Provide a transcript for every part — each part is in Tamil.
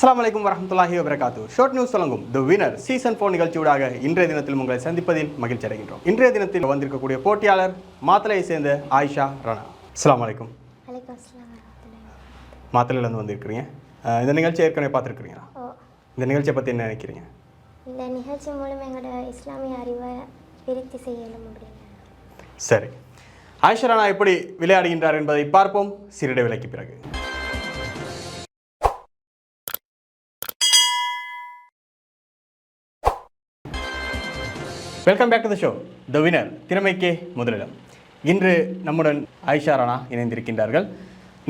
அஸ்ஸலாமு அலைக்கும் வரஹ்மத்துல்லாஹி வபரகாத்து ஷார்ட் நியூஸ் வழங்கும் தி வினர் சீசன் ஃபோர் நிகழ்ச்சியூடாக இன்றைய தினத்தில் உங்களை சந்திப்பதில் மகிழ்ச்சி அடைகின்றோம் இன்றைய தினத்தில் வந்திருக்கக்கூடிய போட்டியாளர் மாத்தலையை சேர்ந்த ஆயிஷா ராணா. அலைக்கும் வலைக்கம் வரமத்துல்லாஹி மாத்தலையிலேருந்து வந்திருக்கிறீங்க. இந்த நிகழ்ச்சி ஏற்கனவே பார்த்துருக்கிறீங்களா? இந்த நிகழ்ச்சியை பற்றி என்ன நினைக்கிறீங்க? இந்த நிகழ்ச்சி மூலம் எங்களோட இஸ்லாமிய அறிவை விருத்தி செய்ய முடியும் சரி. ஆயிஷா ராணா எப்படி விளையாடுகின்றார் என்பதை பார்ப்போம். சிறிட விலைக்கு பிறகு. Welcome back to the show the winner திறமைக்கே முதலிடம். இன்று நம்முடன் ஆயிஷா ராணா இணைந்திருக்கின்றார்கள்.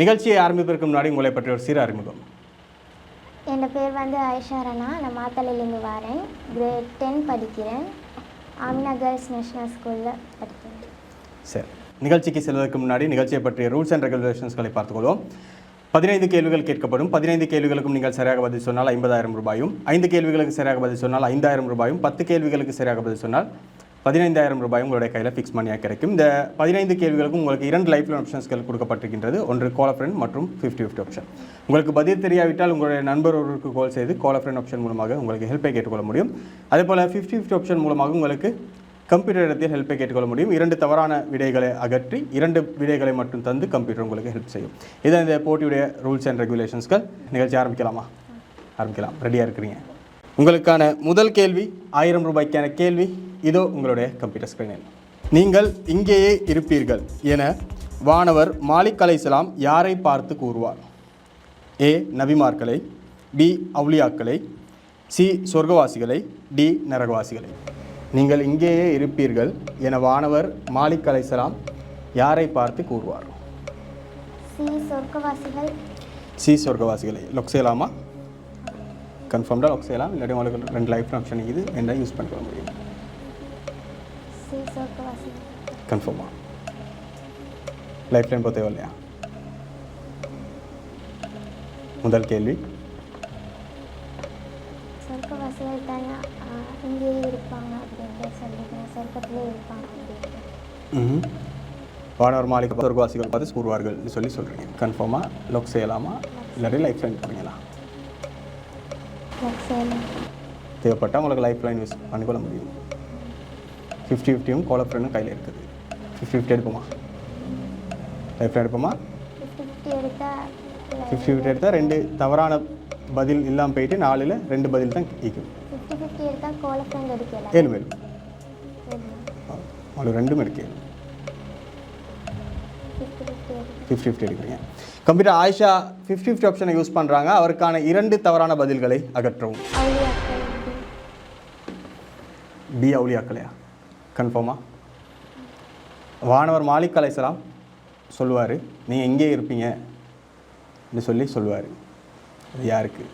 நிகழ்ச்சியை ஆரம்பிப்பதற்கு முன்னாடி உங்களை பற்றி ஒரு சிறு அறிமுகம். என் பேர் வந்து ஆயிஷா ராணா. நான் மாத்தலையிலேருந்து வரேன். கிரேட் டென் படிக்கிறேன். ஆமினா கேர்ள்ஸ் நேஷனல் ஸ்கூலில் படிக்கிறேன். சரி. நிகழ்ச்சிக்கு செல்வதற்கு முன்னாடி நிகழ்ச்சியை பற்றிய ரூல்ஸ் அண்ட் ரெகுலேஷன்ஸ்களை பார்த்துக்கொள்வோம் பதினைந்து கேள்விகள் கேட்கப்படும். பதினைந்து கேள்விகளுக்கும் நீங்கள் சரியாக பதில் சொன்னால் ஐம்பதாயிரம் ரூபாயும் ஐந்து கேள்விகளுக்கு சரியாக பதில் சொன்னால் ஐந்தாயிரம் ரூபாயும் பத்து கேள்விகளுக்கு சரியாக பதில் சொன்னால் பதினைந்தாயிரம் ரூபாயும் உங்களுடைய கையில் ஃபிக்ஸ் மணியாக கிடைக்கும். இந்த பதினைந்து கேள்விகளுக்கும் உங்களுக்கு இரண்டு லைஃப் ஆப்ஷன்ஸ்கள் கொடுக்கப்பட்டிருக்கின்றது. ஒன்று கால் ஃப்ரெண்ட் மற்றும் ஃபிஃப்டி ஃபிஃப்டி ஆப்ஷன் உங்களுக்கு பதில் தெரியாவிட்டால் உங்களுடைய நண்பர் ஒருவருக்கு கால் செய்து கால் ஃப்ரெண்ட் ஆப்ஷன் மூலமாக உங்களுக்கு ஹெல்ப்பை கேட்டுக்கொள்ள முடியும். அதே போல் ஃபிஃப்டி ஃபிஃப்டி ஆப்ஷன் மூலமாக உங்களுக்கு கம்ப்யூட்டர் இடத்தில் ஹெல்ப்பை கேட்டுக்கொள்ள முடியும். இரண்டு தவறான விடைகளை அகற்றி இரண்டு விடைகளை மட்டும் தந்து கம்ப்யூட்டர் உங்களுக்கு ஹெல்ப் செய்யும். இதான் இந்த போட்டியுடைய ரூல்ஸ் அண்ட் ரெகுலேஷன்ஸ்கள் நிகழ்ச்சி ஆரம்பிக்கலாமா? ஆரம்பிக்கலாம். ரெடியாக இருக்கிறீங்க? உங்களுக்கான முதல் கேள்வி ஆயிரம் ரூபாய்க்கான கேள்வி. இதோ உங்களுடைய கம்ப்யூட்டர் ஸ்க்ரீனில் நீங்கள் இங்கேயே இருப்பீர்கள் என வானவர் மாலிக் அலைசலாம் யாரை பார்த்து கூறுவார்? ஏ. நபிமார்களை பி. அவுலியாக்களை சி. சொர்க்கவாசிகளை டி. நரகவாசிகளை. நீங்கள் இங்கேயே இருப்பீர்கள் என வானவர் மாலிக் அலைசலாம் யாரை பார்த்து கூறுவார்? சி சொர்க்கவாசிகள். லொக் செய்யலாமா கன்ஃபார்ம்டாக லொக் செய்யலாம் இல்லாட்டி உங்களுக்கு ரெண்டு லைஃப் ஆப்ஷன் இது என்ன யூஸ் பண்ணிக்க முடியும். கன்ஃபார்மா லைஃப் லைன் போத்தே இல்லையா முதல் கேள்வி. சொர்க்கவாசிகள் தானே இங்கேயே இருப்பாங்க அப்படின்ட்டு சொல்லிக்கிறேன் சொர்க்கத்திலே இருப்பாங்க அப்படின்ட்டு. வானவர் மாளிகை சொர்க்கவாசிகள் பார்த்து கூறுவார்கள். சொல்லி சொல்கிறீங்க கன்ஃபார்மாக லொக் செய்யலாமா? இல்லாட்டி லைஃப் லைன் சேலம் தேவைப்பட்டால் உங்களுக்கு லைஃப் லைன் யூஸ் பண்ணிக்கொள்ள முடியும். ஃபிஃப்டி ஃபிஃப்டியும் கோல ஃப்ரெண்டும் கையில் இருக்குது. ஃபிஃப்டி ஃபிஃப்டி எடுப்போமா? லைஃப் லைன் எடுப்போமா ஃபிஃப்டி ஃபிஃப்டி எடுத்தால் ரெண்டு தவறான பதில் இல்லாமல் போயிட்டு நாலில் ரெண்டு பதில் தான் ஈக்கும் எடுக்கலாம் ஏழு உங்களுக்கு ரெண்டும் எடுக்க ஃபிஃப்டி ஃபிஃப்டி எடுக்கிறீங்க. கம்ப்யூட்டர் ஆயிஷா ஃபிஃப்டி ஃபிஃப்டி ஆப்ஷனை யூஸ் பண்ணுறாங்க அவருக்கான இரண்டு தவறான பதில்களை அகற்றவும். பி அவுலியாக்கலையா கன்ஃபார்மா வானவர் மாலிக் அலைசலாம் சொல்லுவார் நீங்கள் எங்கே இருப்பீங்க என்று சொல்லி சொல்லுவார். அது யாருக்கு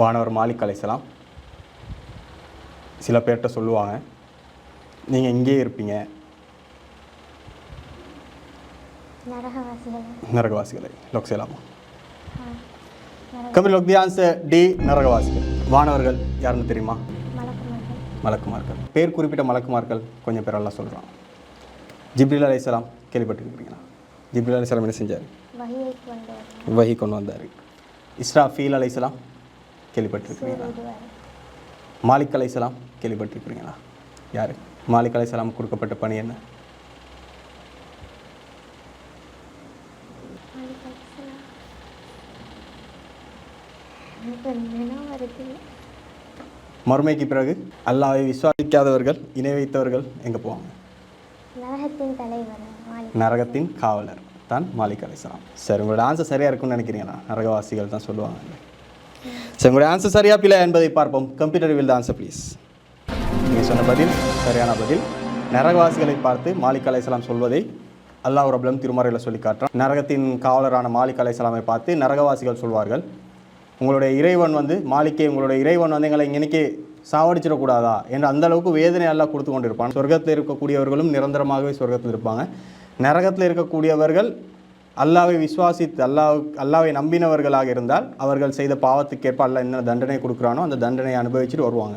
வானவர் மாலிக் அலைசலாம் சில பேர்கிட்ட சொல்லுவாங்க நீங்கள் இங்கே இருப்பீங்க. நரகவாசிகள். லொக் செய்யலாமா கம்பி லொக் தி ஆன்சர் டி நரகவாசிகள். வானவர்கள் யாருன்னு தெரியுமா? மலக்குமார்கள். மலக்குமார்கள். பேர் குறிப்பிட்ட மலக்குமார்கள் கொஞ்சம் பேரெல்லாம் சொல்கிறான் ஜிப்ரில் அலைசலாம் கேள்விப்பட்டிருக்கிறீங்களா? ஜிப்ரில் அலைசலாம் என்ன செஞ்சார்? வகையை கொண்டு வந்தார் இஸ்ராஃபீல் அலைசலாம் கேள்விப்பட்டிருக்கிறீங்களா மாலிக் அலைசலாம் கேள்விப்பட்டிருக்கிறீங்களா யார் மாலிக் அலைசலாம் கொடுக்கப்பட்ட பணி என்ன? மறுமைக்கு பிறகு அல்லாஹ்வை விசுவாசிக்காதவர்கள் இணை வைத்தவர்கள் எங்கே போவாங்க? நரகத்தின் காவலர். தான் மாலிக் அலிஸ்லாம் சார் உங்களோட ஆன்சர் சரியாக இருக்கும்னு நினைக்கிறீங்களா? நரகவாசிகள் தான் சொல்லுவாங்க. சரி உங்களுடைய ஆன்சர் சரியா பிள்ளை என்பதை பார்ப்போம். கம்ப்யூட்டர் வில் ஆன்சர் ப்ளீஸ் நீங்கள் சொன்ன பதில் சரியான பதில். நரகவாசிகளை பார்த்து மாலிக் அலைசலாம் சொல்வதை அல்லாஹ் ரபுலம் திருமறையில் சொல்லி காட்டுறான். நரகத்தின் காவலரான மாலிக் அலைசலாமை பார்த்து நரகவாசிகள் சொல்வார்கள் உங்களுடைய இறைவன் வந்து மாலிக்கே உங்களுடைய இறைவன் வந்து எங்களை இன்னைக்கு சாவடிச்சிடக்கூடாதா? என்று அந்தளவுக்கு வேதனை எல்லாம் கொடுத்து கொண்டு இருப்பான் சொர்க்கத்தில் இருக்கக்கூடியவர்களும் நிரந்தரமாகவே சொர்க்கத்தில் இருப்பாங்க. நரகத்தில் இருக்கக்கூடியவர்கள் அல்லாவை விசுவாசித்து அல்லாஹ் அல்லாவை நம்பினவர்களாக இருந்தால் அவர்கள் செய்த பாவத்துக்கேற்ப அல்லா என்ன தண்டனை கொடுக்குறானோ அந்த தண்டனையை அனுபவிச்சுட்டு வருவாங்க.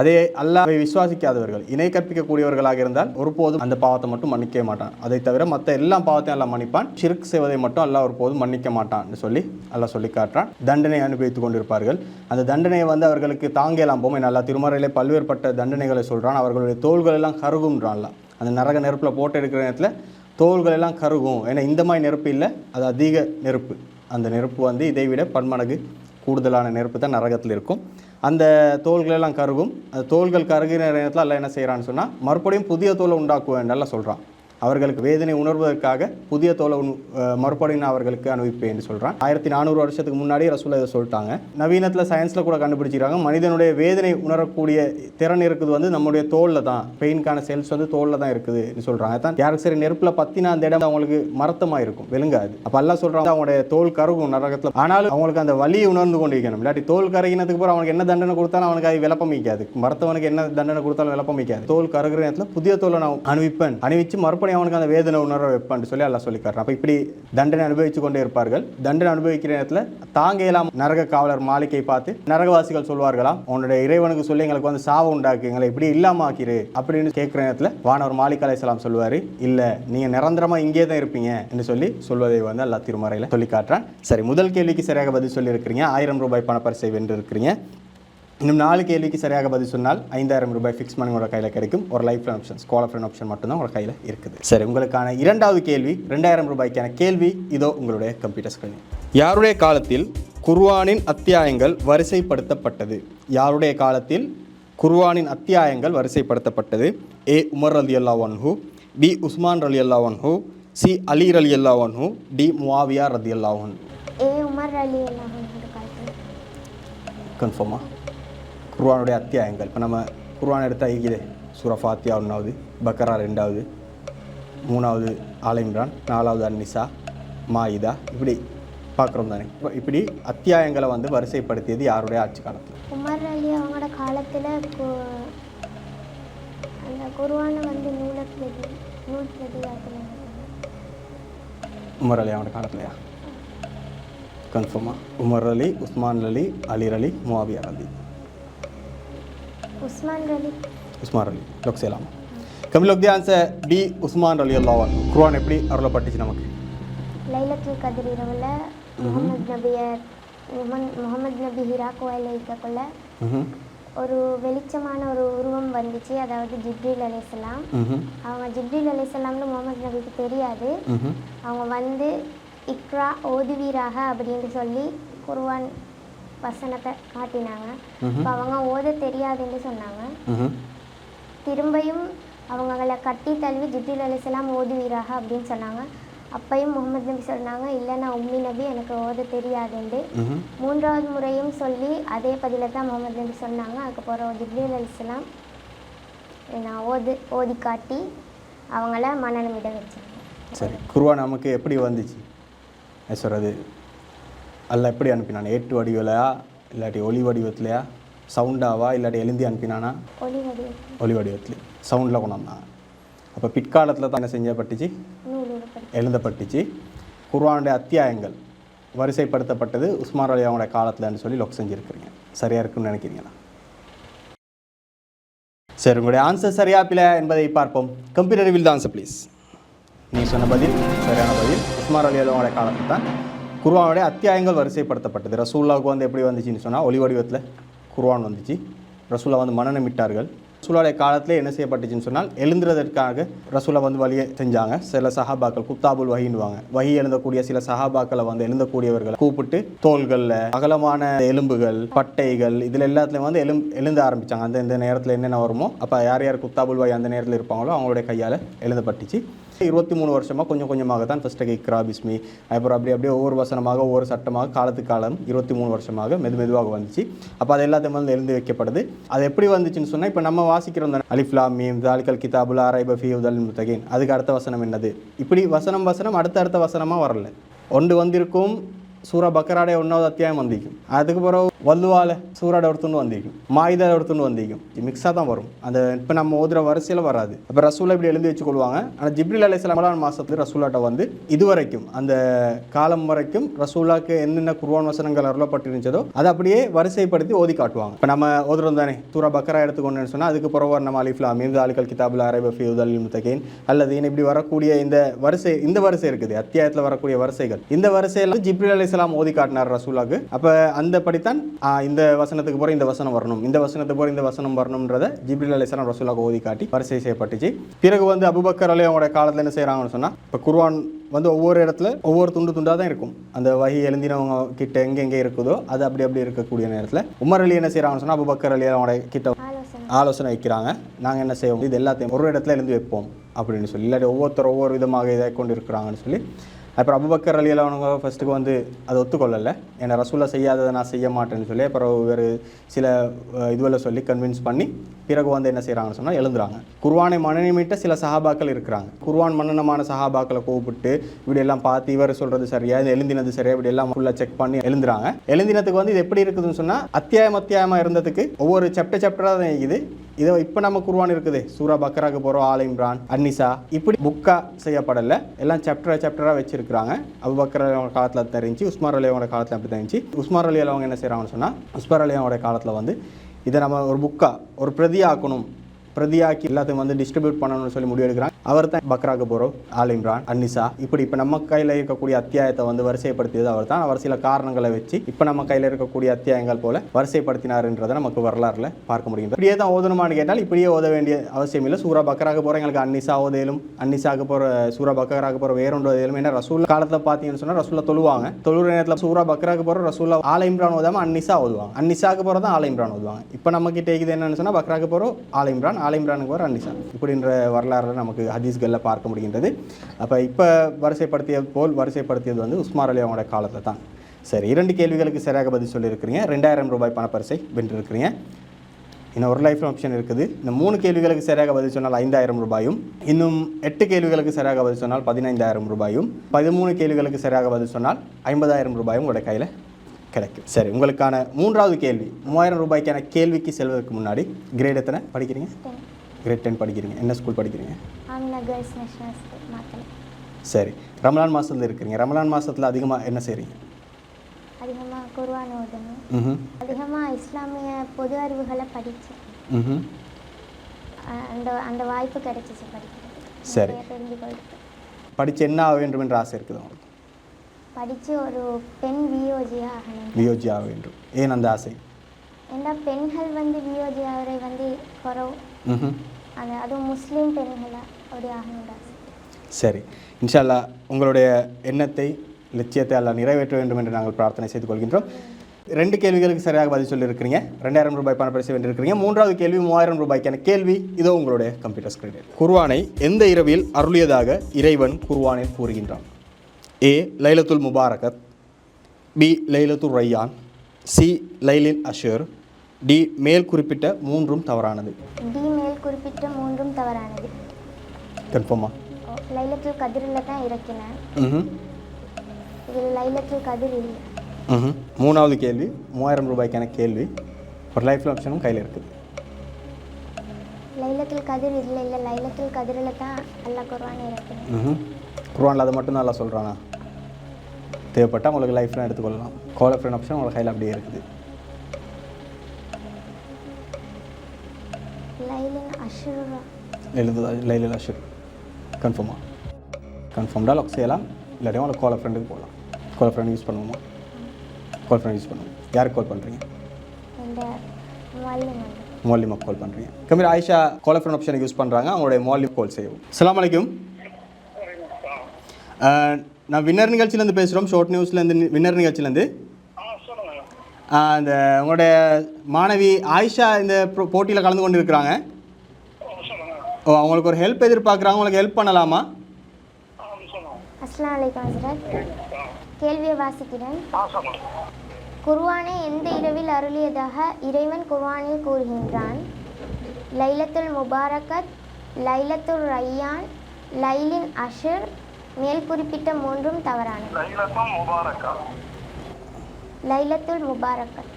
அதே அல்லாவை விசுவாசிக்காதவர்கள் இணை கற்பிக்கக்கூடியவர்களாக இருந்தால் ஒருபோதும் அந்த பாவத்தை மட்டும் மன்னிக்கவே மாட்டான். அதை தவிர மற்ற எல்லா பாவத்தையும் எல்லாம் மன்னிப்பான். சிறுக்கு செய்வதை மட்டும் அல்லாஹ் ஒருபோதும் மன்னிக்க மாட்டான்னு சொல்லி அல்லாஹ் சொல்லி காட்டுறான். தண்டனை அனுபவித்துக் கொண்டிருப்பார்கள். அந்த தண்டனையை வந்து அவர்களுக்கு தாங்கலாம். போமே நல்லா திருமறையிலே பல்வேறுபட்ட தண்டனைகளை சொல்கிறான் அவர்களுடைய தோள்கள் எல்லாம் கருகும்ன்றான்ல அந்த நரக நெருப்பில் போட்டு எடுக்கிற நேரத்தில் தோள்கள் எல்லாம் கருகும். ஏன்னா இந்த மாதிரி நெருப்பு இல்லை. அது அதிக நெருப்பு. அந்த நெருப்பு வந்து இதை விட பன்மடங்கு கூடுதலான நெருப்பு தான் நரகத்தில் இருக்கும். அந்த தோள்கள் எல்லாம் கருகும். அந்த தோள்கள் கருகிற நேரத்தில் எல்லாம் என்ன செய்கிறான்னு சொன்னால் மறுபடியும் புதிய தோலை உண்டாக்குவேன் நல்லா சொல்கிறான் அவர்களுக்கு வேதனை உணர்வதற்காக புதிய தோலை மறுபடியும் நான் அவர்களுக்கு அனுப்பிப்பேன்னு சொல்கிறான் ஆயிரத்தி நானூறு வருஷத்துக்கு முன்னாடி ரசூலை இதை சொல்லிட்டாங்க. நவீனத்தில் சயின்ஸில் கூட கண்டுபிடிச்சிருக்காங்க. மனிதனுடைய வேதனை உணரக்கூடிய திறன் இருக்குது வந்து நம்முடைய தோலில் தான். பெயின்கான செல்ஸ் வந்து தோலில் தான் இருக்குதுன்னு சொல்கிறாங்க தான் யாருக்கு சரி நெருப்பில் பத்தினா அந்த இடம் அவங்களுக்கு மரத்தமாக இருக்கும் விழுங்காது. அப்போ எல்லாம் சொல்கிறாங்க அவங்களுடைய தோல் கருகும் நரகத்தில். ஆனாலும் அவங்களுக்கு அந்த வலியை உணர்ந்து கொண்டு இருக்கணும் இல்லாட்டி தோல் கருகினதுக்கு அப்புறம் அவனுக்கு என்ன தண்டனை கொடுத்தாலும் அவனுக்கு அது விளப்பம் வைக்காது மரத்தவனுக்கு என்ன தண்டனை கொடுத்தாலும் விளப்பம் வைக்காது தோல் கருகிற நேரத்தில் புதிய தோலை நான் அணிவிப்பேன் அணிவிச்சு மறுபடியும் அவனுக்கு அந்த வேதனை உணர வைப்பேன் சொல்லி எல்லாம் சொல்லி அப்போ இப்படி தண்டனை அனுபவித்து கொண்டே இருப்பார்கள். தண்டனை அனுபவிக்கிற நேரத்தில் தாங்க இயலாம் நரக காவலர் மாளிகை பார்த்து நரகவாசிகள் சொல்வார்களாம் உன்னுடைய இறைவனுக்கு சொல்லி எங்களுக்கு வந்து சாவை உண்டாக்கு எங்களை இப்படி இல்லாம ஆக்கிரு அப்படின்னு கேட்குற நேரத்தில் வானவர் மாலிக் அலைசலாம் சொல்லுவார் இல்லை நீங்கள் நிரந்தரமாக இங்கே தான் இருப்பீங்க என்று சொல்லி சொல்வதை வந்து அல்லா திருமறையில் சொல்லி காட்டுறான். சரி முதல் கேள்விக்கு சரியாக பதில் சொல்லியிருக்கிறீங்க. ஆயிரம் ரூபாய் பணப்பரிசை வென்று இருக்கிறீங்க இன்னும் நாலு கேள்விக்கு சரியாக பதில் சொன்னால் ஐந்தாயிரம் ரூபாய் ஃபிக்ஸ் பண்ணி உங்களோட கையில் கிடைக்கும். ஒரு life option call friend option மட்டும்தான் உங்களோட கையில் இருக்குது. சரி உங்களுக்கான இரண்டாவது கேள்வி ரெண்டாயிரம் ரூபாய்க்கான கேள்வி இதோ உங்களுடைய கம்ப்யூட்டர் ஸ்கிரீன் யாருடைய காலத்தில் குர்ஆனின் அத்தியாயங்கள் வரிசைப்படுத்தப்பட்டது? யாருடைய காலத்தில் குர்ஆனின் அத்தியாயங்கள் வரிசைப்படுத்தப்பட்டது? ஏ உமர் அலி அல்லா ஒன்ஹூ பி உஸ்மான் அலி அல்லா ஒன்ஹூ சி அலி அலி அல்லா ஒன்ஹூ டி முவாவியா ரதி அல்லா ஒன் ஏ உமர் அலி காலத்தில் கன்ஃபார்மா குர்ஆனுடைய அத்தியாயங்கள். இப்போ நம்ம குர்ஆன் எடுத்தா இருக்குது சூரா ஃபாத்தியா ஒன்றாவது பக்கரா ரெண்டாவது மூணாவது ஆல இம்ரான் நாலாவது அன்னிசா மாயிதா இப்படி பார்க்குறோம் தானே. இப்ப இப்படி அத்தியாயங்களை வந்து வரிசைப்படுத்தியது யாருடைய ஆட்சி காலத்தில்? உமர் அலி அவங்களோட காலத்தில் அந்த குருவானை வந்து நூல் பிரதி நூல் பிரதியாக்கல உமர் அலி அவனோட காலத்துலையா கன்ஃபார்மா உமர் அலி உஸ்மான் அலி அலிர் அலி முவாவியார் அலி. உஸ்மான் அலி. லோக் சேலாம். கமில் தி ஆன்சர் டி உஸ்மான் அலி அல்லாவான் குர்ஆன் எப்படி அருளப்பட்டுச்சு நமக்கு? லைலத்துல் கதிர் இரவில் முகமது நபியை முகமது நபி ஹிராக் கோயிலில் இருக்கக்குள்ள. ஒரு வெளிச்சமான ஒரு உருவம் வந்துச்சு. அதாவது ஜிப்ரீல் அலிஸ்லாம் ம்ஹும். அவங்க ஜிப்ரீல் அலிஸ்லாம்னு முகமது நபிக்கு தெரியாது. அவங்க வந்து இக்ரா ஓதுவீராக அப்படின்னு சொல்லி குர்ஆன் வசனத்தை காட்டினாங்க. அப்போ அவங்க ஓத தெரியாதுன்னு சொன்னாங்க. திரும்பியும் அவங்கள கட்டி தழுவி ஜிப்ரீல் அலிஸ்லாம் ஓதுவீராக அப்படின்னு சொன்னாங்க. அப்பையும் முகமது நபி சொன்னாங்க இல்லை நான் உம்மி நபி எனக்கு ஓத தெரியாதுண்டு. மூன்றாவது முறையும் சொல்லி அதே பதில தான் முகமது நபி சொன்னாங்க. அதுக்கப்புறம் ஜிப்ரீல் அலிஸ்லாம் நான் ஓது ஓதி காட்டி அவங்கள மனநமிட வச்சாங்க. சரி குர்ஆன் நமக்கு எப்படி வந்துச்சு? சொல்கிறது அல்ல எப்படி அனுப்பினான்? ஏட்டு வடிவிலையா இல்லாட்டி ஒலி வடிவத்திலையா? சவுண்டாவா இல்லாட்டி எழுந்தி அனுப்பினானா? ஒளி வடிவத்தில் ஒலி வடிவத்தில் சவுண்டில் கொண்டாந்தான் அப்போ பிற்காலத்தில் தான் என்ன செஞ்சப்பட்டுச்சு? எழுதப்பட்டுச்சு குர்ஆனுடைய அத்தியாயங்கள் வரிசைப்படுத்தப்பட்டது உஸ்மான் அலி அவங்களுடைய காலத்தில்னு சொல்லி லொக் செஞ்சுருக்கிறீங்க. சரியாக இருக்குன்னு நினைக்கிறீங்களா? சரி உங்களுடைய ஆன்சர் சரியா பிழை என்பதை பார்ப்போம். கம்ப்யூட்டர் வில் ஆன்சர் ப்ளீஸ் நீ சொன்ன பதில் சரியான பதில். உஸ்மான் அலி அவங்களுடைய காலத்தில் தான் குர்வானுடைய அத்தியாயங்கள் வரிசைப்படுத்தப்பட்டது. ரசூல்லாவுக்கு வந்து எப்படி வந்துச்சுன்னு சொன்னால் ஒளி வடிவத்தில் குர்வான் வந்துச்சு. ரசூல்லா வந்து மனநமிட்டார்கள் ரசூலாவுடைய காலத்தில் என்ன செய்யப்பட்டுச்சுன்னு சொன்னால் எழுந்துறதற்காக ரசூலை வந்து வழியை செஞ்சாங்க. சில சஹாபாக்கள் குத்தாபுல் வஹின்னுவாங்க. வகி எழுந்தக்கூடிய சில சஹாபாக்களை வந்து எழுந்தக்கூடியவர்களை கூப்பிட்டு தோள்களில் அகலமான எலும்புகள் பட்டைகள் இதில் எல்லாத்துலேயும் வந்து எலும் எழுந்த ஆரம்பித்தாங்க அந்த இந்த நேரத்தில் என்னென்ன வருமோ அப்போ யார் யார் குத்தாபுல் வகி அந்த நேரத்தில் இருப்பாங்களோ அவங்களுடைய கையால் எழுதப்பட்டுச்சு. இருபத்தி மூணு வருஷமாக கொஞ்சம் கொஞ்சமாக தான் ஃபஸ்ட்டு இக்ரா பிஸ்மி அப்புறம் அப்படி அப்படியே ஒவ்வொரு வசனமாக ஒவ்வொரு சட்டமாக காலத்துக்கு காலம் இருபத்தி மூணு வருஷமாக மெது மெதுவாக வந்துச்சு. அப்போ அது எல்லாத்தையும் வந்து எழுந்து வைக்கப்படுது. அது எப்படி வந்துச்சுன்னு சொன்னால் இப்போ நம்ம வாசிக்கிறோம் தானே அலிஃப்லா மீம் தாலிகல் கிதாபுல் அரைப ஃபி உதல் முத்தகின். அதுக்கு அடுத்த வசனம் என்னது? இப்படி வசனம் வசனம் அடுத்த அடுத்த வசனமாக வரல. ஒன்று வந்திருக்கும் சூரா பக்கராடைய ஒன்றாவது அத்தியாயம் வந்திருக்கும். அதுக்கு பிறகு வல்லுவால சூறாட ஒருத்தண்டு வந்திருக்கும் மாயுதா ஒருத்தண்டு வந்திருக்கும் மிக்ஸாக தான் வரும். அந்த இப்போ நம்ம ஓதுற வரிசையில் வராது. அப்போ ரசூலா இப்படி எழுதி வச்சு கொள்வாங்க ஆனால் ஜிப்ரில் அலை ரமலான் மாதத்தில் ரசூலாட்ட வந்து இதுவரைக்கும் அந்த காலம் வரைக்கும் ரசூலாக்கு என்னென்ன குருவான் வசனங்கள் அருளப்பட்டிருந்ததோ அதை அப்படியே வரிசைப்படுத்தி ஓதி காட்டுவாங்க. இப்போ நம்ம ஓதுறோம் தானே. சூரா பக்கரா எடுத்துக்கொண்டேன்னு சொன்னால் அதுக்கு புறவர் நம்ம அலிஃப்லா மீது ஆலிகல் கிதாபுல் அரபி முத்தகேன். அல்லது இப்படி வரக்கூடிய இந்த வரிசை இந்த வரிசை இருக்குது. அத்தியாயத்தில் வரக்கூடிய வரிசைகள். இந்த வரிசையில் ஜிப்ரில் சிலாம் ஓதி காட்டினார் ரசூலாக்கு. அப்போ அந்த படித்தான் இந்த வசனத்துக்கு போகிற இந்த வசனம் வரணும். இந்த வசனத்துக்கு போகிற இந்த வசனம் வரணும்ன்றத ஜிப்ரில் அலைஹிஸ்ஸலாம் ரசூலாக்கு ஓதி காட்டி வரிசை செய்யப்பட்டுச்சு. பிறகு வந்து அபுபக்கர் அலி அவங்களோட காலத்தில் என்ன செய்கிறாங்கன்னு சொன்னால் இப்போ குர்ஆன் வந்து ஒவ்வொரு இடத்துல ஒவ்வொரு துண்டு துண்டாக தான் இருக்கும். அந்த வகி எழுந்தினவங்க கிட்ட எங்கே எங்கே இருக்குதோ அது அப்படி அப்படி இருக்கக்கூடிய நேரத்தில் உமர் அலி என்ன செய்கிறாங்கன்னு சொன்னால் அபுபக்கர் அலி அவங்களோட கிட்ட ஆலோசனை. ஆலோசனை வைக்கிறாங்க. நாங்கள் என்ன செய்வோம்? இது எல்லாத்தையும் ஒரு இடத்துல எழுந்து வைப்போம் அப்படின்னு சொல்லி இல்லாட்டி ஒவ்வொருத்தர் ஒவ்வொரு விதமாக இதை கொண்டு இருக்கிறாங்கன்னு சொல்லி அப்புறம் அபுபக்கர் அலியில் அவனுங்க ஃபஸ்ட்டுக்கு வந்து அதை ஒத்துக்கொள்ளலை. ஏன்னா ரசூலா செய்யாததை நான் செய்ய மாட்டேன்னு சொல்லி அப்புறம் வேறு சில இதுவில் சொல்லி கன்வின்ஸ் பண்ணி பிறகு வந்து என்ன செய்கிறாங்கன்னு சொன்னால் எழுதுறாங்க குர்வானை மனநிமிட்ட சில சஹாபாக்கள் இருக்கிறாங்க. குர்வான் மன்னனமான சஹாபாக்களை கூப்பிட்டு இப்படியெல்லாம் பார்த்து இவர் சொல்கிறது சரியா இது எழுந்தினது சரியா இப்படி எல்லாம் ஃபுல்லாக செக் பண்ணி எழுந்துறாங்க. எழுந்தினத்துக்கு வந்து இது எப்படி இருக்குதுன்னு சொன்னால் அத்தியாயம் அத்தியாயமாக இருந்ததுக்கு ஒவ்வொரு சாப்டர் சாப்டராக தான் இருக்குது இதை இப்போ நம்ம உருவான இருக்குது. சூரா பக்கராக்கு போகிறோம் ஆல் இம்ரான் அன்னிசா இப்படி புக்காக செய்யப்படலை. எல்லாம் சாப்டராக சாப்டராக வச்சிருக்கிறாங்க. அபுபக்கர் அலி அவங்க காலத்தில் தெரிஞ்சு உஸ்மார் அலி காலத்தில் அப்படி தெரிஞ்சு. உஸ்மார் அலி அவங்க என்ன செய்கிறாங்கன்னு சொன்னால் உஸ்மார் அலியாவோட காலத்தில் வந்து இதை நம்ம ஒரு புக்காக ஒரு பிரதியாக்கணும். பிரதியாக்கி எல்லாத்தையும் வந்து டிஸ்ட்ரிபியூட் பண்ணணும்னு சொல்லி முடிவெடுக்கிறாங்க அவர் தான் பக்ராக்கு போரோ ஆல் இம்ரான் அன்னிசா. இப்படி இப்போ நம்ம கையில் இருக்கக்கூடிய அத்தியாயத்தை வந்து வரிசைப்படுத்தியது அவர் தான் அவர் சில காரணங்களை வச்சு இப்போ நம்ம கையில் இருக்கக்கூடிய அத்தியாயங்கள் போல வரிசைப்படுத்தினார்ன்றதை நமக்கு வரலாறுல பார்க்க முடியும். இப்படியே தான் ஓதணுமான்னு கேட்டால் இப்படியே ஓத வேண்டிய அவசியம் இல்லை. சூரா பக்கராக போகிற எங்களுக்கு அன்னிசா ஓதையிலும் அன்னிசாக்கு போகிற சூரா பக்கராக போகிற வேறொன்று ஓதையிலும். ஏன்னா ரசூல் காலத்தில் பார்த்தீங்கன்னு சொன்னால் ரசூலா தொழுவாங்க. தொழுற நேரத்தில் சூரா பக்கராக்கு போகிற ரசூலா ஆல இம்ரான் ஓதாமல் அன்னிசா ஓதுவாங்க. அன்னிசாக்கு போகிறதா ஆல இம்ரான் ஓதுவாங்க. இப்போ நம்ம கிட்ட இருக்குது என்னன்னு சொன்னால் பக்ராக்கு போகிறோம் ஆல இம்ரான் ஆலிம்ரானுக்கு வர அன்னிசா இப்படின்ற வரலாறு நமக்கு ஹதீஸ்களில் பார்க்க முடிகின்றது. அப்போ இப்போ வரிசைப்படுத்தியது போல் வரிசைப்படுத்தியது வந்து உஸ்மார் அலி அவங்களோட காலத்தில் தான். சரி இரண்டு கேள்விகளுக்கு சரியாக பதில் சொல்லியிருக்கிறீங்க. ரெண்டாயிரம் ரூபாய் பணப்பரிசை வென்றிருக்கிறீங்க. இன்னும் ஒரு லைஃப் ஆப்ஷன் இருக்குது. இந்த மூணு கேள்விகளுக்கு சரியாக பதில் சொன்னால் ஐந்தாயிரம் ரூபாயும் இன்னும் எட்டு கேள்விகளுக்கு சரியாக பதில் சொன்னால் பதினைந்தாயிரம் ரூபாயும் பதிமூணு கேள்விகளுக்கு சரியாக பதில் சொன்னால் ஐம்பதாயிரம் ரூபாயும் உங்களோட கையில் கிடைக்கும். சரி உங்களுக்கான மூன்றாவது கேள்வி. மூவாயிரம் ரூபாய்க்கான கேள்விக்கு செல்வதற்கு முன்னாடி கிரேட் எத்தனை படிக்கிறீங்க? கிரேட் டென் படிக்கிறீங்க. என்ன ஸ்கூல் படிக்கிறீங்க? சரி ரமலான் மாதத்தில் இருக்கிறீங்க. ரமலான் மாதத்தில் அதிகமாக என்ன செய்கிறீங்க அதிகமாக குர்ஆன் ஓதணும். அதிகமாக இஸ்லாமிய பொது அறிவுகளை படித்தேன் அந்த அந்த வாய்ப்பு கிடைச்சிச்சு படிக்கிறது சரி. படித்து என்ன ஆக வேண்டும் என்ற ஆசை இருக்குது உங்களுக்கு? படித்து ஒரு பெண் வியோஜியாக ஆகணும் வியோஜி ஆக வேண்டும். ஏன் அந்த ஆசை? ஏன்னா பெண்கள் வந்து வியோஜி வந்து குறவு? ம் அந்த அதுவும் முஸ்லீம் பெண்களாக அப்படி ஆகணும்னு ஆசை சரி. இன்ஷா அல்லாஹ் உங்களுடைய எண்ணத்தை லட்சியத்தை எல்லாம் நிறைவேற்ற வேண்டும் என்று நாங்கள் பிரார்த்தனை செய்து கொள்கின்றோம். ரெண்டு கேள்விகளுக்கு சரியாக பதில் சொல்லியிருக்கிறீங்க. ரெண்டாயிரம் ரூபாய் பணப்பரிசு வென்றிருக்கிறீங்க. மூன்றாவது கேள்வி மூவாயிரம் ரூபாய்க்கான கேள்வி. இதோ உங்களுடைய கம்ப்யூட்டர் ஸ்கிரீனில் குர்வானை எந்த இரவில் அருளியதாக இறைவன் குர்வானில் கூறுகின்றான்? ஏ லைலத்துல் முபாரகத் பி லைலத்துல் ரையான் சி லைலில் அஷர் டி மேல் குறிப்பிட்ட மூன்றும் தவறானது. டி மேல் குறிப்பிட்ட மூன்றும் தவறானது. கன்ஃபார்மா லைலத்துல் கதிரில் தான் இறக்கினேன். ம் இதில் லைலத்துல் கதிர் இல்லை. மூணாவது கேள்வி மூவாயிரம் ரூபாய்க்கான கேள்வி. ஒரு லைஃப் ஆப்ஷனும் கையில் இருக்குது லைலத்துல் கதிர் இல்லை இல்லை. லைலத்துல் கதிரில் தான் அல்லா குர்ஆன் இறக்கினேன். ம் குர்ஆனில் அதை மட்டும் நல்லா சொல்கிறானா தேவைப்பட்டால் உங்களுக்கு லைஃப்லாம் எடுத்துக்கொள்ளலாம். கால் ஃப்ரெண்ட் ஆப்ஷன் உங்களுக்கு கையில் அப்படியே இருக்குது. லைலின் அஷுரா எழுதுதா? லைலில் அஷர் கன்ஃபார்மா கன்ஃபார்ம்டாக லாக் செய்யலாம். இல்லாட்டியும் உங்களுக்கு கால் ஃப்ரெண்டுக்கு போகலாம் கால் ஃப்ரெண்ட் யூஸ் பண்ணுவோமா? கால் ஃப்ரெண்ட் யூஸ் பண்ணுவோம். யாருக்கு கால் பண்ணுறீங்க மோலிமாக கால் பண்ணுறீங்க கம்பீர் ஆயிஷா கால் ஃப்ரெண்ட் ஆப்ஷனை யூஸ் பண்ணுறாங்க அவங்களுடைய மோலிம் கால் செய்யவும். அஸ்ஸலாமு அலைக்கும். நான் வின்னர் நிகழ்ச்சியிலேருந்து பேசுகிறோம் ஷார்ட் நியூஸ்லேருந்து வின்னர் நிகழ்ச்சியிலேருந்து. இந்த உங்களுடைய மாணவி ஆயிஷா இந்த போட்டியில் கலந்து கொண்டு இருக்கிறாங்க ஓ அவங்களுக்கு ஒரு ஹெல்ப் எதிர்பார்க்குறாங்க. உங்களுக்கு ஹெல்ப் பண்ணலாமா? அஸ்லாம் வலைக்கம் ஹசரத். கேள்வியை வாசிக்கிறேன். குர்ஆனை எந்த இரவில் அருளியதாக இறைவன் குர்ஆனில் கூறுகின்றான்? லைலத்துல் முபாரகத் லைலத்துல் ரையான் லைலின் அஷர் மேல் குறிப்பிட்ட மூன்றும் தவறானது லைலத்தும் முபாரக்கா. லைலத்துல் முபாரகத்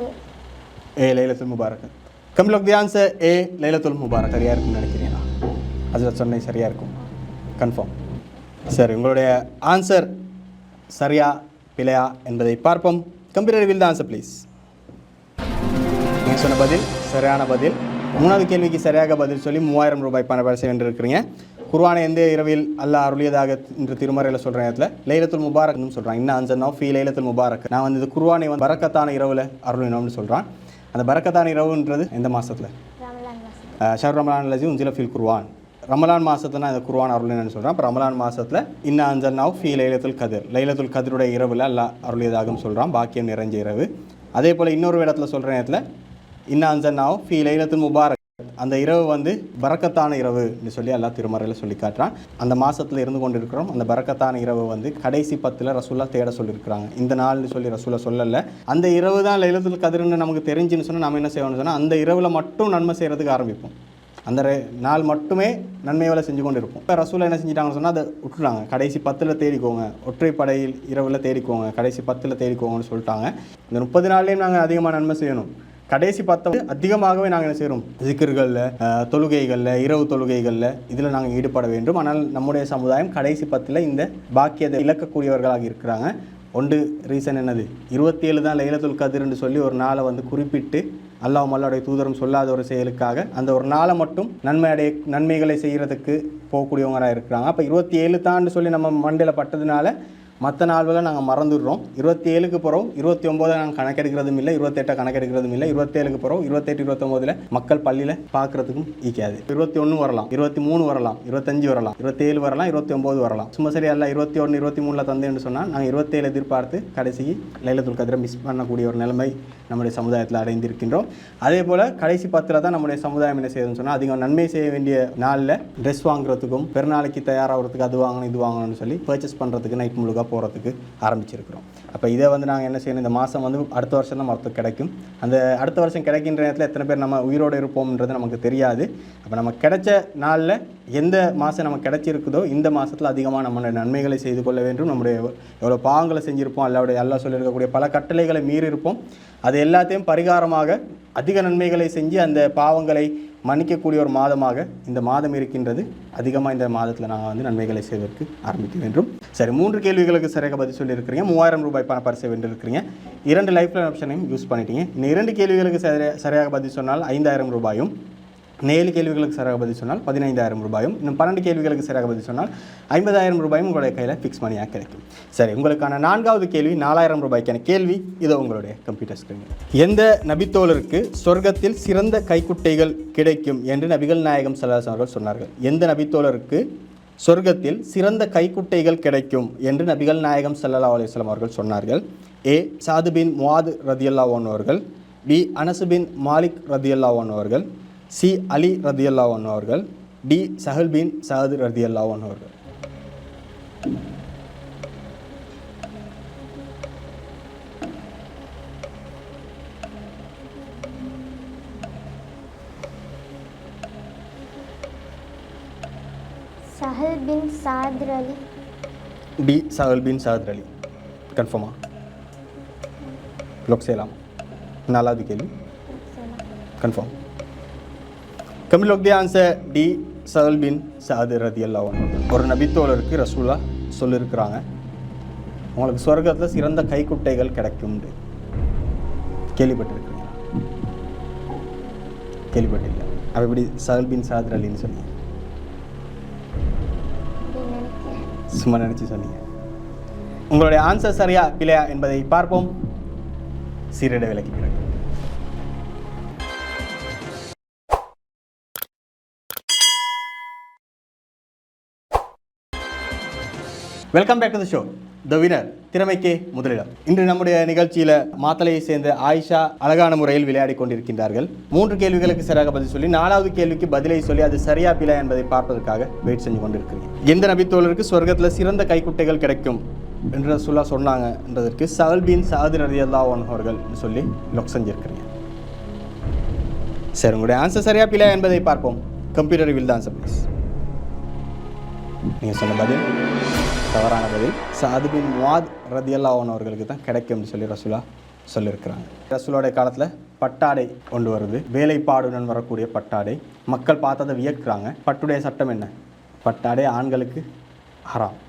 ஏ. ஏ லைலத்துல் முபாரக் கம் லோக் தி ஆன்சர் ஏ லைலத்துல் முபாரக் சரியாக இருக்கும்னு நினைக்கிறீங்களா? அதில் சொன்னேன் சரியாக இருக்கும். கன்ஃபார்ம் சரி உங்களுடைய ஆன்சர் சரியா பிழையா என்பதை பார்ப்போம். Computer will the answer please நீங்கள் சொன்ன பதில் சரியான பதில். மூணாவது கேள்விக்கு சரியாக பதில் சொல்லி மூவாயிரம் ரூபாய் பண பரிசு வென்றிருக்கிறீங்க குர்ஆனை எந்த இரவில் அல்லாஹ் அருளியதாக இன்று திருமறையில் சொல்கிற இடத்துல லைலத்துல் முபாரக்னு சொல்கிறான் இன்னும் அஞ்சனா ஃபீ லைலத்துல் முபாரக். நான் வந்து இது குர்ஆனை வந்து பரக்கத்தான இரவில் அருளினோம்னு சொல்கிறான் அந்த பரக்கத்தான இரவுன்றது எந்த மாதத்தில் ஷர் ரமலான் லஜி உஞ்சில ஃபில் குர்வான் ரமலான் மாதத்துல இந்த குர்வான் அருளினு சொல்கிறான் அப்போ ரமலான் மாதத்தில் இன்ன அஞ்சன்னாவ் ஃபி லைலத்துல் கதிர். லைலத்துல் கதிருடைய இரவில் அல்லாஹ் அருளியதாகவும் சொல்கிறான் பாக்கியம் நிறைஞ்ச இரவு. அதே போல் இன்னொரு இடத்துல சொல்கிற நேரத்தில் இன்ன அஞ்சன்னாவ் ஃபி லைலத்துல் முபாரக். அந்த இரவு வந்து பரக்கத்தான இரவுன்னு சொல்லி எல்லா திருமறையில் சொல்லி காட்டுறான். அந்த மாதத்தில் இருந்து கொண்டு இருக்கிறோம் அந்த பறக்கத்தான இரவு வந்து கடைசி பத்தில் ரசூலா தேட சொல்லியிருக்கிறாங்க. இந்த நாள்னு சொல்லி ரசூலா சொல்லலை. அந்த இரவு தான் லைலத்துல் கதிர்னு நமக்கு தெரிஞ்சுன்னு சொன்னால் நம்ம என்ன செய்யணும்னு சொன்னால் அந்த இரவில் மட்டும் நன்மை செய்கிறதுக்கு ஆரம்பிப்போம். அந்த நாள் மட்டுமே நன்மை வேலை செஞ்சு கொண்டு இருப்போம் இப்போ ரசூலா என்ன செஞ்சிட்டாங்கன்னு சொன்னால் அதை விட்டுட்டாங்க கடைசி பத்தில் தேடிக்கோங்க. ஒற்றைப்படையில் இரவில் தேடிக்கோங்க. கடைசி பத்தில் தேடிக்கோங்கன்னு சொல்லிட்டாங்க. இந்த முப்பது நாள்லேயும் நாங்கள் அதிகமாக நன்மை செய்யணும். கடைசி பார்த்தவங்க அதிகமாகவே நாங்கள் என்ன செய்கிறோம் ஜிக்கர்களில் தொழுகைகளில் இரவு தொழுகைகளில் இதில் நாங்கள் ஈடுபட வேண்டும். ஆனால் நம்முடைய சமுதாயம் கடைசி பத்தில் இந்த பாக்கியத்தை இழக்கக்கூடியவர்களாக இருக்கிறாங்க. ஒன்று ரீசன் என்னது? இருபத்தி ஏழு தான் லைலத்துல் கதிர்னு சொல்லி ஒரு நாளை வந்து குறிப்பிட்டு அல்லாஹ் அல்லாடைய தூதரம் சொல்லாத ஒரு செயலுக்காக அந்த ஒரு நாளை மட்டும் நன்மை அடைய நன்மைகளை செய்கிறதுக்கு போகக்கூடியவங்களாக இருக்கிறாங்க. அப்போ இருபத்தி ஏழு தான்னு சொல்லி நம்ம மண்டையில் பட்டதுனால மற்ற நாள்களை நாங்கள் மறந்துடுறோம். இருபத்தி ஏழுக்கு போகிறோம் இருபத்தி ஒம்போதை நாங்கள் கணக்கெடுக்கிறதும் இல்லை. இருபத்தெட்டை கணக்கெடுக்கிறதும் இல்லை. இருபத்தேழுக்கு போகிறோம் இருபத்தெட்டு இருபத்தொம்போதில் மக்கள் பள்ளியில் பார்க்குறதுக்கும் ஈக்காது இருபத்தி ஒன்று வரலாம். இருபத்தி மூணு வரலாம். இருபத்தஞ்சு வரலாம். இருபத்தேழு வரலாம். இருபத்தி ஒம்பது வரலாம். சும்மா சரி அல்ல இருபத்தி ஒன்று இருபத்தி மூணில் தந்தேன்னு சொன்னால் நாங்கள் இருபத்தேழு எதிர்பார்த்து கடைசிக்கு லைலத்துல் கதிரை மிஸ் பண்ணக்கூடிய ஒரு நிலைமை நம்முடைய சமுதாயத்தில் அடைந்திருக்கின்றோம். அதே போல் கடைசி பத்தில் தான் நம்முடைய சமுதாயம் என்ன செய்யுதுன்னு சொன்னால் அதிகம் நன்மை செய்ய வேண்டிய நாளில் ட்ரெஸ் வாங்குறதுக்கும் பெருநாளைக்கு தயாராகிறதுக்கு அது வாங்கணும் இது வாங்கணும்னு சொல்லி பர்ச்சேஸ் பண்ணுறதுக்கு நைட் முழுக்க போகிறதுக்கு ஆரம்பிச்சிருக்கிறோம். அப்போ இதை வந்து நாங்கள் என்ன செய்யணும் இந்த மாதம் வந்து அடுத்த வருஷம் தான் மரத்துக்கு கிடைக்கும். அந்த அடுத்த வருஷம் கிடைக்கின்ற நேரத்தில் எத்தனை பேர் நம்ம உயிரோடு இருப்போம்ன்றது நமக்கு தெரியாது. அப்போ நம்ம கிடைச்ச நாளில் எந்த மாதம் நமக்கு கிடைச்சிருக்குதோ இந்த மாதத்தில் அதிகமாக நம்மளுடைய நன்மைகளை செய்து கொள்ள வேண்டும். நம்முடைய எவ்வளோ பாவங்களை செஞ்சுருப்போம் அல்லாவுடைய அல்லா சொல்லியிருக்கக்கூடிய பல கட்டளைகளை மீறி இருப்போம் அது எல்லாத்தையும் பரிகாரமாக அதிக நன்மைகளை செஞ்சு அந்த பாவங்களை மன்னிக்கக்கூடிய ஒரு மாதமாக இந்த மாதம் இருக்கின்றது. அதிகமாக இந்த மாதத்தில் நாங்கள் வந்து நன்மைகளை செய்வதற்கு ஆரம்பிக்க வேண்டும். சரி மூன்று கேள்விகளுக்கு சரியாக பதில் சொல்லியிருக்கிறீங்க. மூவாயிரம் ரூபாய் பண பரிசை வென்றிருக்கிறீங்க. இரண்டு லைஃப் லைன் ஆப்ஷனையும் யூஸ் பண்ணிட்டீங்க. இந்த இரண்டு கேள்விகளுக்கு சரியாக பதில் சொன்னால் ஐந்தாயிரம் ரூபாயும் ஏழு கேள்விகளுக்கு சரியாக பதில் சொன்னால் பதினைந்தாயிரம் ரூபாயும் இன்னும் பன்னெண்டு கேள்விகளுக்கு சரியாக பதில் சொன்னால் ஐம்பதாயிரம் ரூபாயும் உங்களுடைய கையில் ஃபிக்ஸ் மணியாக கிடைக்கும். சரி உங்களுக்கான நான்காவது கேள்வி நாலாயிரம் ரூபாய்க்கான கேள்வி இதோ உங்களுடைய கம்ப்யூட்டர் ஸ்க்ரீனில் எந்த நபித்தோழருக்கு சொர்க்கத்தில் சிறந்த கைக்குட்டைகள் கிடைக்கும் என்று நபிகள் நாயகம் சல்லாஸ் அவர்கள் சொன்னார்கள். எந்த நபித்தோழருக்கு சொர்க்கத்தில் சிறந்த கைக்குட்டைகள் கிடைக்கும் என்று நபிகள் நாயகம் சல்லா அலிஸ்லாம் அவர்கள் சொன்னார்கள். ஏ சாது பின் முவாது ரதியல்லாஹன் அவர்கள். பி அனசு பின் மாலிக் ரதியல்லாவோன் அவர்கள். சி அலி ரதியல்லாஹன் அவர்கள் டி சஹல் பின் சஹது ரதியல்லாஹன் அவர்கள். சஹல் பின் சாத்ர் அலி. டி சஹல் பின் சஹத் அலி. கன்ஃபார்மா லோக் செய்யலாம்? நாலாவது கேள்வி? Confirm Kamil of the answer D Sahl பின் சாது ரதி அல்லாவன் ஒரு நபித்தோழருக்கு ரசூலா சொல்லியிருக்கிறாங்க உங்களுக்கு சொர்க்கத்தில் சிறந்த கைக்குட்டைகள் கிடைக்கும்னு கேள்விப்பட்டிருக்கிறீங்களா? கேள்விப்பட்டிருக்கீங்க அப்போ எப்படி சஹல் பின் சாதர் அலின்னு சொன்னீங்க? சும்மா நினச்சி சொன்னீங்க. உங்களுடைய ஆன்சர் சரியா இல்லையா என்பதை பார்ப்போம். சீரட விலக்கி welcome back to the show the winner திறமைக்கே முதலிடம். இன்று நம்முடைய நிகழ்ச்சியில் மாத்தலையை சேர்ந்த ஆயிஷா அழகான முறையில் விளையாடி கொண்டிருக்கின்றார்கள். மூன்று கேள்விகளுக்கு சரியாக பதில் சொல்லி நாலாவது கேள்விக்கு பதிலை சொல்லி அது சரியா பிழை என்பதை பார்ப்பதற்காக வெயிட் செஞ்சு கொண்டிருக்கிறீங்க. எந்த நபித்தோழருக்கு சொர்க்கத்தில் சிறந்த கைக்குட்டைகள் கிடைக்கும் என்று சொல்லா சொன்னாங்கன்றதற்கு சஹல்பீன் சாதிர் ரதி அவர்கள் சொல்லி லொக் செஞ்சிருக்கிறீங்க. சரி உங்களுடைய ஆன்சர் சரியா பிழை என்பதை பார்ப்போம். கம்ப்யூட்டர் வில் தான் ப்ளீஸ் நீங்கள் சொன்ன பதில்? தவறான பதில். அது பின் முவாத் ரதியல்லா அவர்களுக்கு தான் கிடைக்கும்னு சொல்லி ரசூலா சொல்லியிருக்கிறாங்க. ரசூலோடைய காலத்தில் பட்டாடை கொண்டு வருது. வேலைப்பாடுடன் வரக்கூடிய பட்டாடை. மக்கள் பார்த்ததை வியக்குறாங்க. பட்டுடைய சட்டம் என்ன? பட்டாடை ஆண்களுக்கு ஹராம்.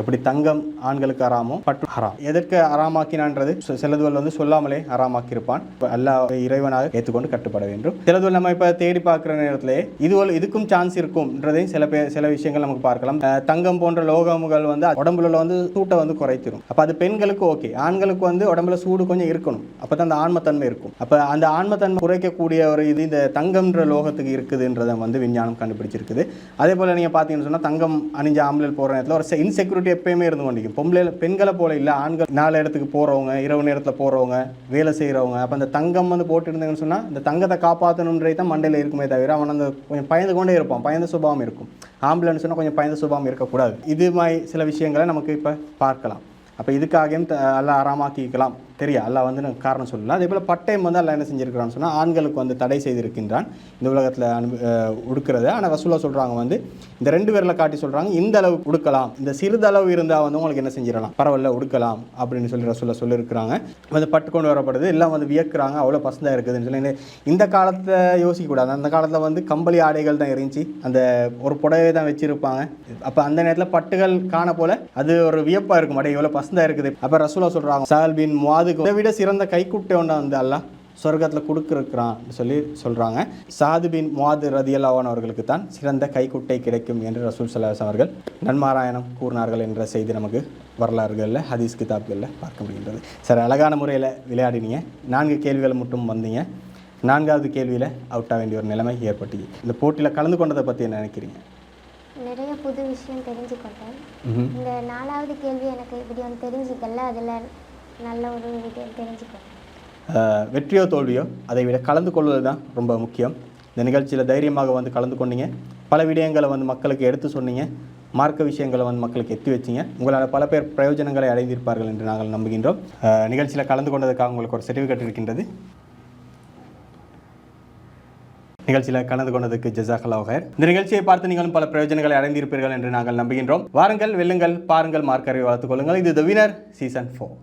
எப்படி தங்கம் ஆண்களுக்கு அறாமோ பட்டு ஹராம் எதற்கு அறாமாக்கினான்றது? சிலதுவல் வந்து சொல்லாமலே ஹராமாக்கியிருப்பான் அல்லா இறைவனாக ஏற்றுக்கொண்டு கட்டுப்பட வேண்டும். சிலதுவல் நம்ம இப்போ தேடி பார்க்குற நேரத்திலே இதுவல் இதுக்கும் சான்ஸ் இருக்கும்ன்றதையும் சில பேர் சில விஷயங்கள் நமக்கு பார்க்கலாம். தங்கம் போன்ற லோகங்கள் வந்து உடம்புல வந்து சூட்டை வந்து குறைத்திரும். அப்போ அது பெண்களுக்கு ஓகே ஆண்களுக்கு வந்து உடம்புல சூடு கொஞ்சம் இருக்கணும். அப்போ தான் அந்த ஆன்மத்தன்மை இருக்கும். அப்போ அந்த ஆன்மத்தன்மை குறைக்கக்கூடிய ஒரு இது இந்த தங்கம்ன்ற லோகத்துக்கு இருக்குதுன்றதை வந்து விஞ்ஞானம் கண்டுபிடிச்சிருக்குது. அதே போல் நீங்கள் பார்த்தீங்கன்னு சொன்னால் தங்கம் அணிஞ்ச ஆம்பளை போகிற நேரத்தில் ஒரு இன்செக்யூரிட்டி எப்பயுமே இருந்து கொண்டிருக்கும் பொம்பளை பெண்களை போல இல்லை ஆண்கள் நாலு இடத்துக்கு போகிறவங்க இரவு நேரத்தில் போகிறவங்க வேலை செய்கிறவங்க அப்போ அந்த தங்கம் வந்து போட்டுருந்தாங்கன்னு சொன்னால் இந்த தங்கத்தை காப்பாற்றணுன்றது தான் மண்டையில் இருக்குமே தவிர அவன் அந்த கொஞ்சம் பயந்து கொண்டே இருப்பான். பயந்த சுபாவம் இருக்கும். ஆம்புலன்ஸ் சொன்னால் கொஞ்சம் பயந்த சுபாவம் இருக்கக்கூடாது. இது மாதிரி சில விஷயங்களை நமக்கு இப்போ பார்க்கலாம். அப்போ இதுக்காகவும் த- நல்லா ஆறாமாக்கிக்கலாம் தெரியா அல்லா வந்து நான் காரணம் சொல்லலாம் அதே போல் பட்டயம் வந்து அல்லாஹ் என்ன செஞ்சுருக்கிறான்னு சொன்னால் ஆண்களுக்கு வந்து தடை செய்திருக்கின்றான். இந்த உலகத்தில் அனு உடுக்கிறது. ஆனால் வசூலாக சொல்கிறாங்க வந்து இந்த ரெண்டு பேரில் காட்டி சொல்கிறாங்க இந்த அளவு உடுக்கலாம். இந்த சிறிதளவு இருந்தால் வந்து உங்களுக்கு என்ன செஞ்சிடலாம்? பரவாயில்ல உடுக்கலாம் அப்படின்னு சொல்லி ரசூலா சொல்லியிருக்கிறாங்க வந்து பட்டு கொண்டு வரப்படுது. எல்லாம் வந்து வியக்குறாங்க. அவ்வளோ பசந்தாக இருக்குதுன்னு சொல்லி. இந்த- காலத்தை யோசிக்கக்கூடாது. அந்த காலத்தில் வந்து கம்பளி ஆடைகள் தான் இருந்துச்சு. அந்த ஒரு புடவை தான் வச்சுருப்பாங்க. அப்போ அந்த நேரத்தில் பட்டுகள் காண போல அது ஒரு வியப்பாக இருக்கும். அடே இவ்வளோ பசந்தாக இருக்குது. அப்போ ரசூலா சொல்கிறாங்க சால் பின் முவாதுக்கு இதை விட சிறந்த கைக்குட்டை ஒன்றா வந்து அல்லாஹ் சொர்க்கத்தில் கொடுக்குறான் சொல்லி சொல்கிறாங்க சாது பின் முவாது ரதியல்லாவான் அவர்களுக்கு தான் சிறந்த கைக்குட்டை கிடைக்கும் என்று ரசூல் சல்லாஸ் அவர்கள் நன்மாராயணம் கூறினார்கள் என்ற செய்தி நமக்கு வரலாறுகளில் ஹதீஸ் கிதாப்களில் பார்க்க முடிகின்றது. சரி அழகான முறையில் விளையாடினீங்க. நான்கு கேள்விகள் மட்டும் வந்தீங்க. நான்காவது கேள்வியில் அவுட் ஆக வேண்டிய ஒரு நிலைமை ஏற்பட்டுச்சு இந்த போட்டியில் கலந்து கொண்டதை பற்றி என்ன நினைக்கிறீங்க? நிறைய புது விஷயம் தெரிஞ்சுக்கொண்டேன். இந்த நாலாவது கேள்வி எனக்கு இப்படி ஒன்று தெரிஞ்சுக்கல. அதில் நல்ல ஒரு விஷயம் வெற்றியோ தோல்வியோ அதை விட கலந்து கொள்வது தான் ரொம்ப முக்கியம். இந்த நிகழ்ச்சியில் தைரியமாக வந்து கலந்து கொண்டீங்க. பல விடயங்களை வந்து மக்களுக்கு எடுத்து சொன்னீங்க. மார்க்க விஷயங்களை வந்து மக்களுக்கு எத்தி வச்சீங்க. உங்களால் பல பேர் பிரயோஜனங்களை அடைந்திருப்பார்கள் என்று நாங்கள் நம்புகின்றோம். நிகழ்ச்சியில் கலந்து கொண்டதுக்காக உங்களுக்கு ஒரு சர்டிஃபிகேட் இருக்கின்றது. நிகழ்ச்சியில் கலந்து கொண்டதுக்கு ஜசாக்கல்லா ஹைர் இந்த நிகழ்ச்சியை பார்த்து நீங்களும் பல பிரயோஜனங்களை அடைந்திருப்பீர்கள் என்று நாங்கள் நம்புகின்றோம். வாருங்கள் வெல்லுங்கள் பாருங்கள் மார்க்கரை வளர்த்துக் கொள்ளுங்கள். இது த வினர் சீசன் ஃபோர்